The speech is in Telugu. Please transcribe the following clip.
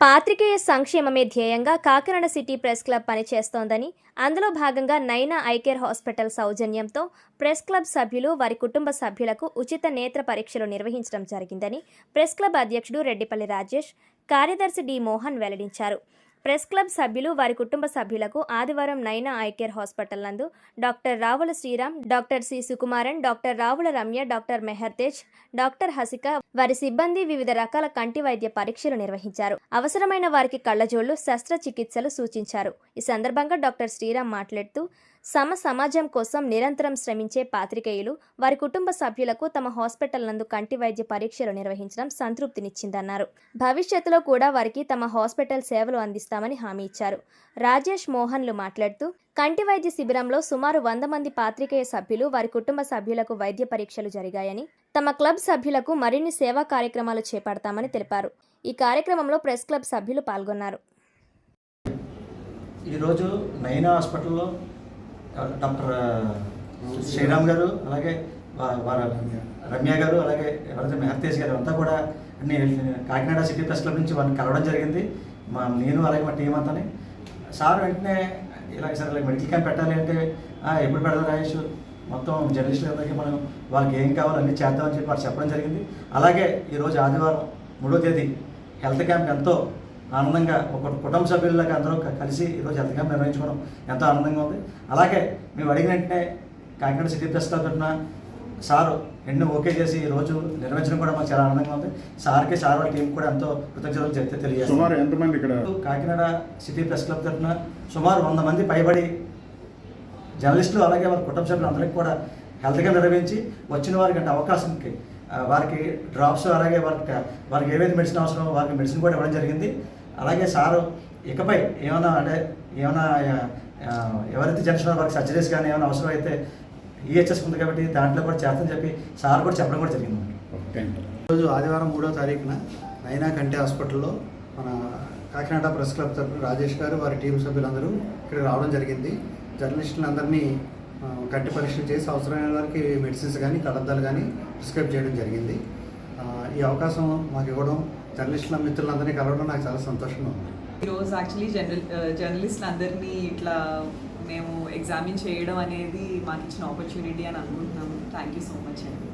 పాత్రికేయ సంక్షేమమే ధ్యేయంగా కాకినాడ సిటీ ప్రెస్ క్లబ్ పనిచేస్తోందని అందులో భాగంగా నైనా ఐకేర్ హాస్పిటల్ సౌజన్యంతో ప్రెస్ క్లబ్ సభ్యులు వారి కుటుంబ సభ్యులకు ఉచిత నేత్ర పరీక్షలు నిర్వహించడం జరిగిందని ప్రెస్ క్లబ్ అధ్యక్షుడు రెడ్డిపల్లి రాజేష్ కార్యదర్శి డి మోహన్ వెల్లడించారు. ప్రెస్ క్లబ్ సభ్యులు వారి కుటుంబ సభ్యులకు ఆదివారం నైనా ఐకేర్ హాస్పిటల్ నందు doctor Ravula Sriram doctor C Sukumaran doctor Ravula Ramya doctor Meher Tej doctor Hasika వారి సిబ్బంది వివిధ రకాల కంటి వైద్య పరీక్షలు నిర్వహించారు. అవసరమైన వారికి కళ్ళజోళ్ళు శస్త్రచికిత్సలు సూచించారు. ఈ సందర్భంగా డాక్టర్ శ్రీరామ్ మాట్లాడుతూ సమ సమాజం కోసం నిరంతరం శ్రమించే పాత్రికేయులు వారి కుటుంబ సభ్యులకు తమ హాస్పిటల్ నందు కంటి వైద్య పరీక్షలు నిర్వహించడం సంతృప్తినిచ్చిందన్నారు. భవిష్యత్తులో కూడా వారికి తమ హాస్పిటల్ సేవలు అందిస్తారు అందిస్తామని హామీ ఇచ్చారు. రాజేష్ మోహన్లు మాట్లాడుతూ కంటి వైద్య శిబిరంలో సుమారు వంద మంది పాత్రికేయ సభ్యులు వారి కుటుంబ సభ్యులకు వైద్య పరీక్షలు జరిగాయని తమ క్లబ్ సభ్యులకు మరిన్ని సేవా కార్యక్రమాలు చేపడతామని తెలిపారు. ఈ కార్యక్రమంలో ప్రెస్ క్లబ్ సభ్యులు పాల్గొన్నారు. ఈరోజు నైనా హాస్పిటల్లో డాక్టర్ శ్రీరామ్ గారు అలాగే వారి రమ్య గారు అలాగే ఎవరైతే మెహర్తేజ్ గారు అంతా కూడా అన్ని కాకినాడ సిటీ ప్రెస్ క్లబ్ నుంచి వారిని కలవడం జరిగింది. మా నేను అలాగే మా టీం అంతానే. సార్ వెంటనే ఇలాగ సార్ ఇలా మెడికల్ క్యాంప్ పెట్టాలి అంటే ఎప్పుడు పెడతారు రాయేష్ మొత్తం జర్నలిస్టులు అందరికీ మనం వాళ్ళకి ఏం కావాలో అన్నీ చేద్దామని చెప్పి వారు చెప్పడం జరిగింది. అలాగే ఈరోజు ఆదివారం మూడో తేదీ హెల్త్ క్యాంప్ ఎంతో ఆనందంగా ఒక కుటుంబ సభ్యులకి అందరూ కలిసి ఈరోజు హెల్త్ క్యాంప్ నిర్వహించుకోవడం ఎంతో ఆనందంగా ఉంది. అలాగే మేము అడిగిన వెంటనే కాకినాడ సిటీ ప్రెస్ తరఫున సారు ఎన్నో ఓకే చేసి ఈ రోజు నిర్వహించడం కూడా మాకు చాలా ఆనందంగా ఉంది. సార్కి సార్ వాళ్ళ టీం కూడా ఎంతో కృతజ్ఞతలు చెప్తే సుమారు తెలియజేస్తారు ఎంతమంది ఇక్కడ? కాకినాడ సిటీ ప్రెస్ క్లబ్ తరఫున సుమారు వంద మంది పైబడి జర్నలిస్టులు అలాగే వారి కుటుంబ సభ్యులు అందరికీ కూడా హెల్త్ క్యాంప్ నిర్వహించి వచ్చిన వారికి అంటే అవకాశంకి వారికి డ్రాప్స్ అలాగే వారికి వారికి ఏవైతే మెడిసిన్ అవసరమో వారికి మెడిసిన్ కూడా ఇవ్వడం జరిగింది. అలాగే సారు ఇకపై ఏమైనా అంటే ఏమైనా ఎవరైతే జంక్షన్ వారికి సర్జరీస్ కానీ ఏమైనా అవసరం అయితే ఈహెచ్ఎస్ ఉంది కాబట్టి దాంట్లో కూడా చేస్తామని చెప్పి సార్ కూడా చెప్పడం కూడా జరిగింది రోజు ఆదివారం మూడో తారీఖున నైనా కంటి హాస్పిటల్లో మన కాకినాడ ప్రెస్ క్లబ్ తరఫున రాజేష్ గారు వారి టీం సభ్యులందరూ ఇక్కడికి రావడం జరిగింది. జర్నలిస్టులందరినీ కంటి పరీక్షలు చేసి అవసరమైన వారికి మెడిసిన్స్ కానీ కడద్దాలు కానీ ప్రిస్క్రైబ్ చేయడం జరిగింది. ఈ అవకాశం మాకు ఇవ్వడం జర్నలిస్టుల మిత్రులందరినీ కలవడం నాకు చాలా సంతోషంగా ఉంది. ఈరోజు యాక్చువల్లీ జర్నల్ జర్నలిస్ట్ అందరినీ ఇట్లా మేము ఎగ్జామిన్ చేయడం అనేది మాకు ఇచ్చిన ఆపర్చునిటీ అని అనుకుంటున్నాము. థ్యాంక్ యూ సో మచ్ అండి